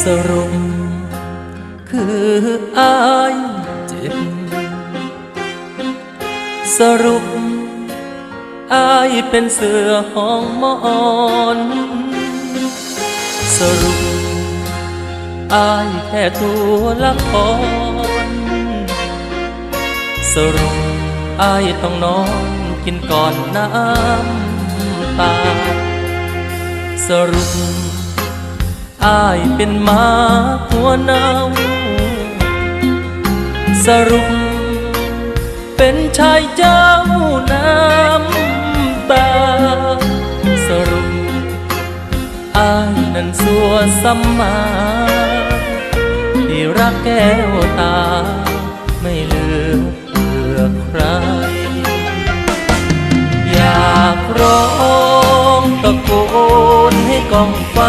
สรุปคืออายเจ็บ สรุปอายเป็นเสือห้องมอนสรุปอายแค่ตัวละคร สรุปอายต้องนอนกินก่อนน้ำตา สรุป อายเป็นมาหัวเนาสรุป เป็นชายเจ้าน้ำตา สรุปอายนั้นสัวสัมมาที่รักแก้วตา ไม่เลือเพื่อใคร อยากร้องตะโกนให้กองฟ้า